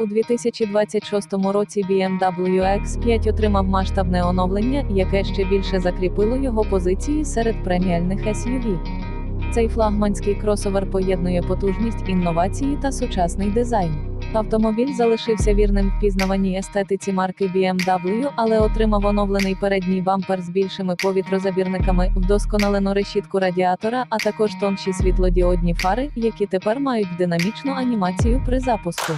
У 2026 році BMW X5 отримав масштабне оновлення, яке ще більше закріпило його позиції серед преміальних SUV. Цей флагманський кросовер поєднує потужність, інновації та сучасний дизайн. Автомобіль залишився вірним впізнаваній естетиці марки BMW, але отримав оновлений передній бампер з більшими повітрозабірниками, вдосконалену решітку радіатора, а також тонші світлодіодні фари, які тепер мають динамічну анімацію при запуску.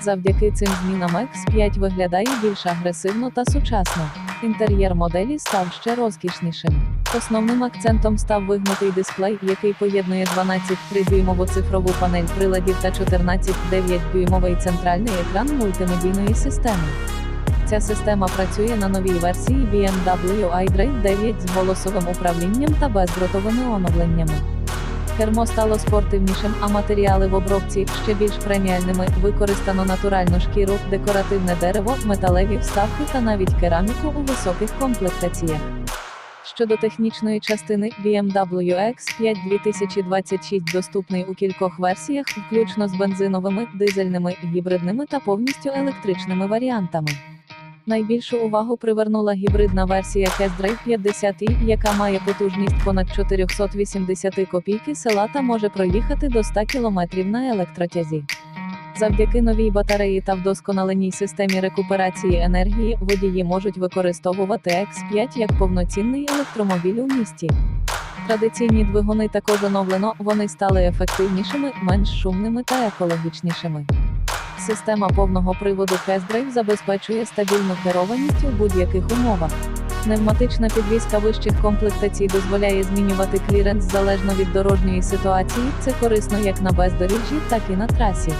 Завдяки цим змінам X5 виглядає більш агресивно та сучасно. Інтер'єр моделі став ще розкішнішим. Основним акцентом став вигнутий дисплей, який поєднує 12,3-дюймову цифрову панель приладів та 14,9-дюймовий центральний екран мультимедійної системи. Ця система працює на новій версії BMW iDrive 9 з голосовим управлінням та бездротовими оновленнями. Кермо стало спортивнішим, а матеріали в обробці ще більш преміальними. Використано натуральну шкіру, декоративне дерево, металеві вставки та навіть кераміку у високих комплектаціях. Щодо технічної частини, BMW X5 2026 доступний у кількох версіях, включно з бензиновими, дизельними, гібридними та повністю електричними варіантами. Найбільшу увагу привернула гібридна версія Castride 50 яка має потужність понад 480 копійки села та може проїхати до 100 км на електротязі. Завдяки новій батареї та вдосконаленій системі рекуперації енергії водії можуть використовувати X5 як повноцінний електромобіль у місті. Традиційні двигуни також оновлено, вони стали ефективнішими, менш шумними та екологічнішими. Система повного приводу Castride забезпечує стабільну керованість у будь-яких умовах. Пневматична підвізка вищих комплектацій дозволяє змінювати кліренс залежно від дорожньої ситуації. Це корисно як на бездоріжжі, так і на трасі.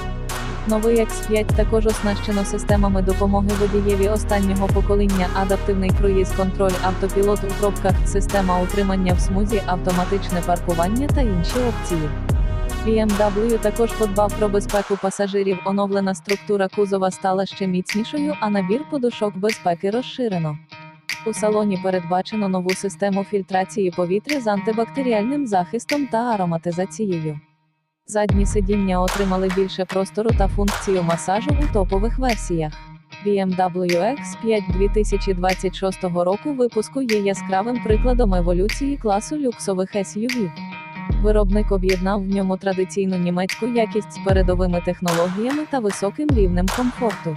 Новий X5 також оснащено системами допомоги водієві останнього покоління, адаптивний круїз-контроль, автопілот у пробках, система утримання в смузі, автоматичне паркування та інші опції. BMW також подбав про безпеку пасажирів. Оновлена структура кузова стала ще міцнішою, а набір подушок безпеки розширено. У салоні передбачено нову систему фільтрації повітря з антибактеріальним захистом та ароматизацією. Задні сидіння отримали більше простору та функцію масажу у топових версіях. BMW X5 2026 року випуску є яскравим прикладом еволюції класу люксових SUV. Виробник об'єднав в ньому традиційну німецьку якість з передовими технологіями та високим рівнем комфорту.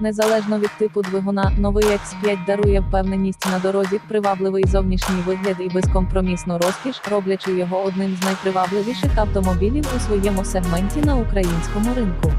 Незалежно від типу двигуна, новий X5 дарує впевненість на дорозі, привабливий зовнішній вигляд і безкомпромісну розкіш, роблячи його одним з найпривабливіших автомобілів у своєму сегменті на українському ринку.